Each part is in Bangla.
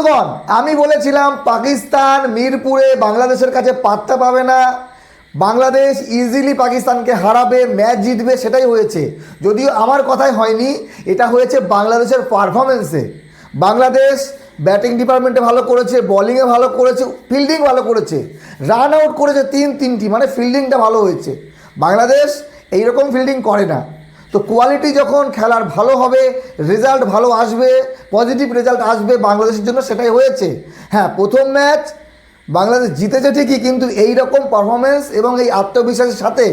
বন্ধুগণ, আমি বলেছিলাম পাকিস্তান মিরপুরে বাংলাদেশের কাছে পাত্তা পাবে না। বাংলাদেশ ইজিলি পাকিস্তানকে হারাবে ম্যাচ জিতবে, সেটাই হয়েছে। যদিও আমার কথাই হয়নি, এটা হয়েছে বাংলাদেশের পারফরমেন্সে বাংলাদেশ ব্যাটিং ডিপার্টমেন্টে ভালো করেছে বোলিংয়ে ভালো করেছে ফিল্ডিং ভালো করেছে। রান আউট করেছে তিন, তিনটি মানে ফিল্ডিংটা ভালো হয়েছে। বাংলাদেশ এইরকম ফিল্ডিং করে না। তো কোয়ালিটি যখন খেলার ভালো হবে রেজাল্ট ভালো আসবে পজিটিভ রেজাল্ট আসবে বাংলাদেশের জন্য সেটাই হয়েছে। হ্যাঁ প্রথম ম্যাচ বাংলাদেশ জিতেছে ঠিকই, কিন্তু এই রকম পারফরমেন্স এবং এই আত্মবিশ্বাসের সাথে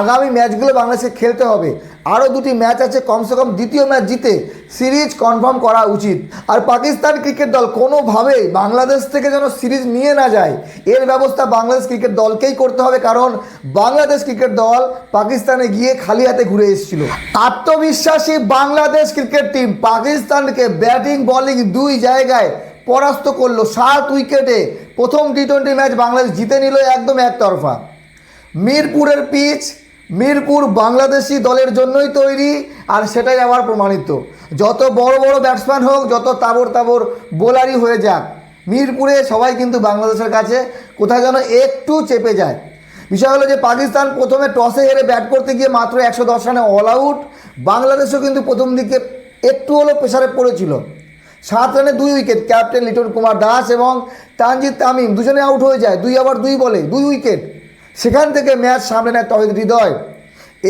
আগামী ম্যাচগুলো বাংলাদেশকে খেলতে হবে। আরও দুটি ম্যাচ আছে, কমসে কম দ্বিতীয় ম্যাচ জিতে সিরিজ কনফার্ম করা উচিত। আর পাকিস্তান ক্রিকেট দল কোনোভাবেই বাংলাদেশ থেকে যেন সিরিজ নিয়ে না যায়, এর ব্যবস্থা বাংলাদেশ ক্রিকেট দলকেই করতে হবে, কারণ বাংলাদেশ ক্রিকেট দল পাকিস্তানে গিয়ে খালি হাতে ঘুরে এসেছিল। আত্মবিশ্বাসী বাংলাদেশ ক্রিকেট টিম পাকিস্তানকে ব্যাটিং বোলিং দুই জায়গায় পরাস্ত করল, সাত উইকেটে প্রথম টি টোয়েন্টি ম্যাচ বাংলাদেশ জিতে নিল একদম একতরফা। মিরপুরের পিচ, মিরপুর বাংলাদেশি দলের জন্যই তৈরি, আর সেটাই আবার প্রমাণিত। যত বড় বড় ব্যাটসম্যান হোক, যত তাবর তাবর বোলারই হয়ে যাক, মিরপুরে সবাই কিন্তু বাংলাদেশের কাছে কোথায় যেন একটু চেপে যায়। বিষয় হলো যে পাকিস্তান প্রথমে টসে হেরে ব্যাট করতে গিয়ে মাত্র একশো দশ রানে অল আউট বাংলাদেশও কিন্তু প্রথম দিকে একটু হলেও প্রেসারে পড়েছিল। সাত রানে দুই উইকেট, ক্যাপ্টেন লিটন কুমার দাস এবং তানজিদ তামিম দুজনে আউট হয়ে যায়, দুই আবার দুই বলে, দুই উইকেট। সেখান থেকে ম্যাচ সামনে নেয় তহিদ হৃদয়।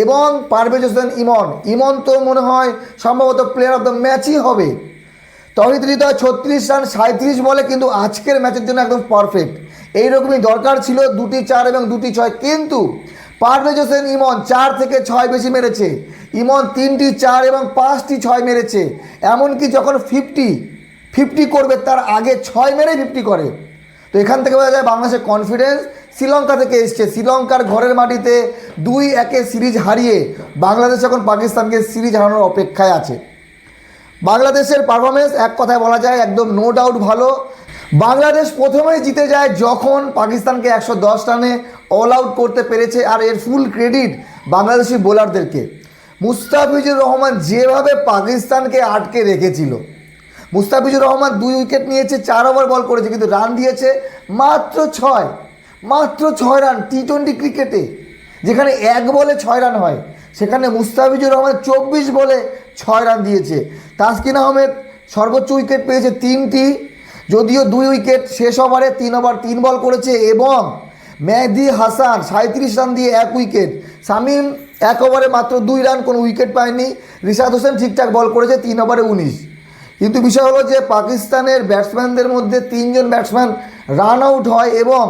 এবং পারভেজ হোসেন ইমন ইমন তো মনে হয় সম্ভবত প্লেয়ার অফ দ্য ম্যাচই হবে। তহিদ হৃদয় ছত্রিশ রান সাঁত্রিশ বলে, কিন্তু আজকের ম্যাচের জন্য একদম পারফেক্ট এইরকমই দরকার ছিল দুটি চার এবং দুটি ছয়, কিন্তু পারভেজ হোসেন ইমন চার থেকে ছয় বেশি মেরেছে। ইমন তিনটি চার এবং পাঁচটি ছয় মেরেছে। এমনকি যখন ফিফটি ফিফটি করবে, তার আগে ছয় মেরে ফিফটি করে। তো এখান থেকে বোঝা যায় বাংলাদেশের কনফিডেন্স শ্রীলঙ্কা থেকে এসছে। শ্রীলঙ্কার ঘরের মাটিতে দুই একে সিরিজ হারিয়ে বাংলাদেশ এখন পাকিস্তানকে সিরিজ হারানোর অপেক্ষায় আছে। বাংলাদেশের পারফরমেন্স এক কথায় বলা যায় একদম নো ডাউট ভালো। বাংলাদেশ প্রথমেই জিতে যায় যখন পাকিস্তানকে একশো দশ রানে অল আউট করতে পেরেছে। আর এর ফুল ক্রেডিট বাংলাদেশি বোলারদেরকে মুস্তাফিজুর রহমান যেভাবে পাকিস্তানকে আটকে রেখেছিল, মুস্তাফিজুর রহমান দুই উইকেট নিয়েছে, চার ওভার বল করেছে, কিন্তু রান দিয়েছে মাত্র ছয় মাত্র ছয় রান টি টোয়েন্টি ক্রিকেটে যেখানে এক বলে ছয় রান হয়, সেখানে মুস্তাফিজুর রহমান চব্বিশ বলে ছয় রান দিয়েছে। তাসকিন আহমেদ সর্বোচ্চ উইকেট পেয়েছে তিনটি, যদিও দুই উইকেট শেষ ওভারে তিন ওভার তিন বল করেছে এবং মেহদি হাসান সাঁত্রিশ রান দিয়ে এক উইকেট। শামিম এক ওভারে মাত্র দুই রান, কোনো উইকেট পায়নি। রিশাদ হোসেন ঠিকঠাক বল করেছে, তিন ওভারে উনিশ। কিন্তু বিষয় হলো যে পাকিস্তানের ব্যাটসম্যানদের মধ্যে তিনজন ব্যাটসম্যান রান আউট হয় এবং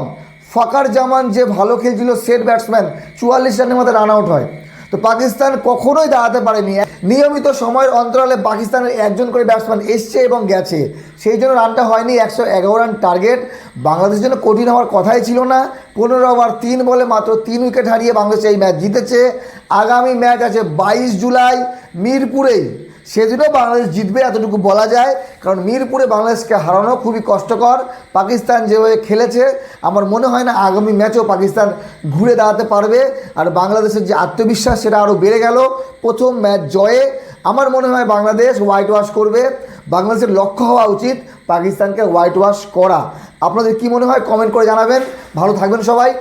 ফাকার জামান যে ভালো খেলছিল, সেট ব্যাটসম্যান চুয়াল্লিশ রানের মধ্যে রান আউট হয়। তো পাকিস্তান কখনোই দাঁড়াতে পারেনি। নিয়মিত সময়ের অন্তরালে পাকিস্তানের একজন করে ব্যাটসম্যান এসছে এবং গেছে। সেই জন্য রানটা হয়নি একশো এগারো রান টার্গেট বাংলাদেশের জন্য কঠিন হওয়ার কথাই ছিল না। পনেরো ওভার তিন বলে মাত্র তিন উইকেট হারিয়ে বাংলাদেশ এই ম্যাচ জিতেছে। আগামী ম্যাচ আছে বাইশ জুলাই মিরপুরেই। সেদিনও বাংলাদেশ জিতবে এতটুকু বলা যায়। কারণ মিরপুরে বাংলাদেশকে হারানো খুবই কষ্টকর। পাকিস্তান যেভাবে খেলেছে, আমার মনে হয় না আগামী ম্যাচেও পাকিস্তান ঘুরে দাঁড়াতে পারবে। আর বাংলাদেশের যে আত্মবিশ্বাস, সেটা আরও বেড়ে গেল প্রথম ম্যাচ জয়ে। আমার মনে হয় বাংলাদেশ হোয়াইট ওয়াশ করবে। বাংলাদেশের লক্ষ্য হওয়া উচিত পাকিস্তানকে হোয়াইট ওয়াশ করা। আপনাদের কি মনে হয়? কমেন্ট করে জানাবেন। ভালো থাকবেন সবাই।